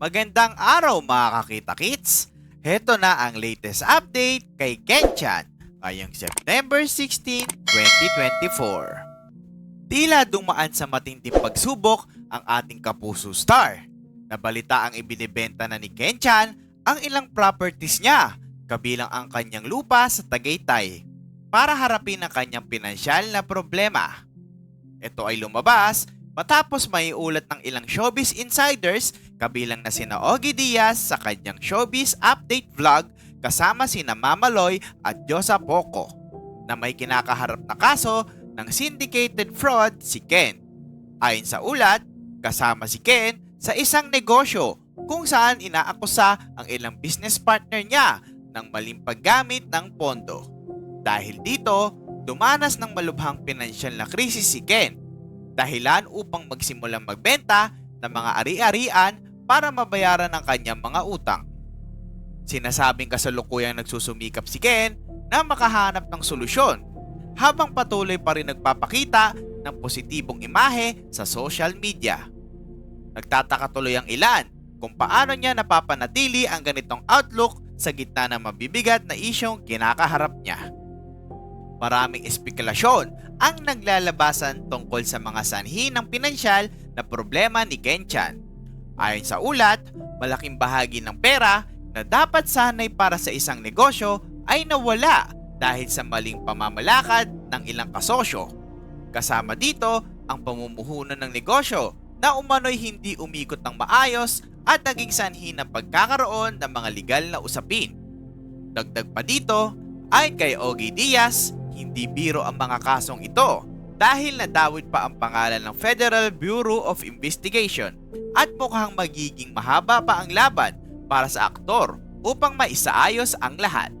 Magandang araw mga kakita-kits! Heto na ang latest update kay Kenchan ngayong September 16, 2024. Tila dumaan sa matinding pagsubok ang ating kapuso star. Nabalita ang ibinibenta na ni Kenchan ang ilang properties niya kabilang ang kanyang lupa sa Tagaytay para harapin ang kanyang pinansyal na problema. Ito ay lumabas matapos may ulat ng ilang showbiz insiders kabilang na sina Ogie Diaz sa kanyang showbiz update vlog kasama sina Mama Loy at Diyosa Poco na may kinakaharap na kaso ng syndicated fraud si Ken. Ayon sa ulat, kasama si Ken sa isang negosyo kung saan inaakusa ang ilang business partner niya ng maling paggamit ng pondo. Dahil dito, dumanas ng malubhang pinansyal na krisis si Ken dahilan upang magsimulang magbenta ng mga ari-arian para mabayaran ang kanyang mga utang. Sinasabing kasalukuyang nagsusumikap si Ken na makahanap ng solusyon habang patuloy pa rin nagpapakita ng positibong imahe sa social media. Nagtataka tuloy ang ilan kung paano niya napapanatili ang ganitong outlook sa gitna ng mabibigat na isyong kinakaharap niya. Maraming espekulasyon ang naglalabasan tungkol sa mga sanhi ng pinansyal na problema ni Kenchan. Ayon sa ulat, malaking bahagi ng pera na dapat sanay para sa isang negosyo ay nawala dahil sa maling pamamalakad ng ilang kasosyo. Kasama dito ang pamumuhunan ng negosyo na umano'y hindi umikot ng maayos at naging sanhi ng pagkakaroon ng mga legal na usapin. Dagdag pa dito, ayon kay Ogie Diaz, hindi biro ang mga kasong ito dahil nadawit pa ang pangalan ng Federal Bureau of Investigation at mukhang magiging mahaba pa ang laban para sa aktor upang maisaayos ang lahat.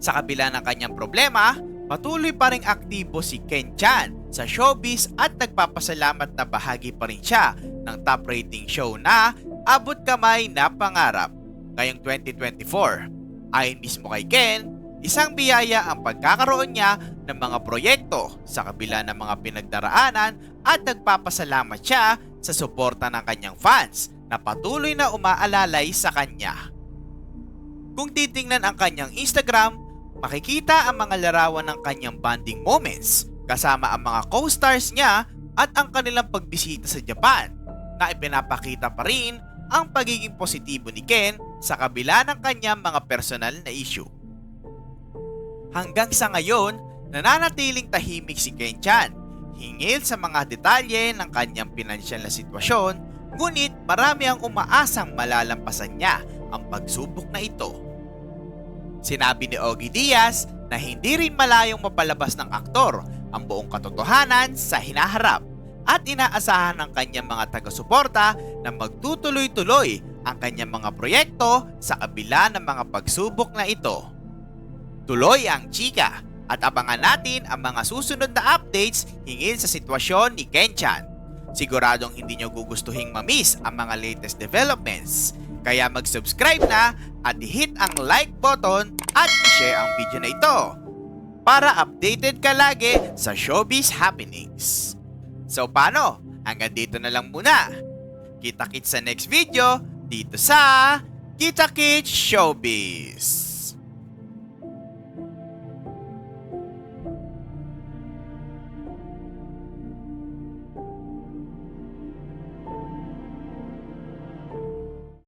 Sa kabila ng kanyang problema, patuloy pa ring aktibo si Ken Chan sa showbiz at nagpapasalamat na bahagi pa rin siya ng top rating show na Abot Kamay na Pangarap ngayong 2024. Ayon mismo kay Ken, isang biyaya ang pagkakaroon niya ng mga proyekto sa kabila ng mga pinagdaraanan at nagpapasalamat siya sa suporta ng kanyang fans na patuloy na umaalalay sa kanya. Kung titingnan ang kanyang Instagram, makikita ang mga larawan ng kanyang bonding moments kasama ang mga co-stars niya at ang kanilang pagbisita sa Japan na ipinapakita pa rin ang pagiging positibo ni Ken sa kabila ng kanyang mga personal na issue. Hanggang sa ngayon, nananatiling tahimik si Ken Chan hingil sa mga detalye ng kanyang pinansyal na sitwasyon ngunit marami ang umaasang malalampasan niya ang pagsubok na ito. Sinabi ni Ogie Diaz na hindi rin malayong mapalabas ng aktor ang buong katotohanan sa hinaharap at inaasahan ng kanyang mga taga-suporta na magtutuloy-tuloy ang kanyang mga proyekto sa kabila ng mga pagsubok na ito. Tuloy ang chika at abangan natin ang mga susunod na updates hingil sa sitwasyon ni Kenchan. Siguradong hindi nyo gugustuhing mamiss ang mga latest developments. Kaya mag-subscribe na at hit ang like button at share ang video na ito para updated ka lagi sa showbiz happenings. So paano? Hanggang dito na lang muna. Kita-kits sa next video dito sa Kita Kits Showbiz.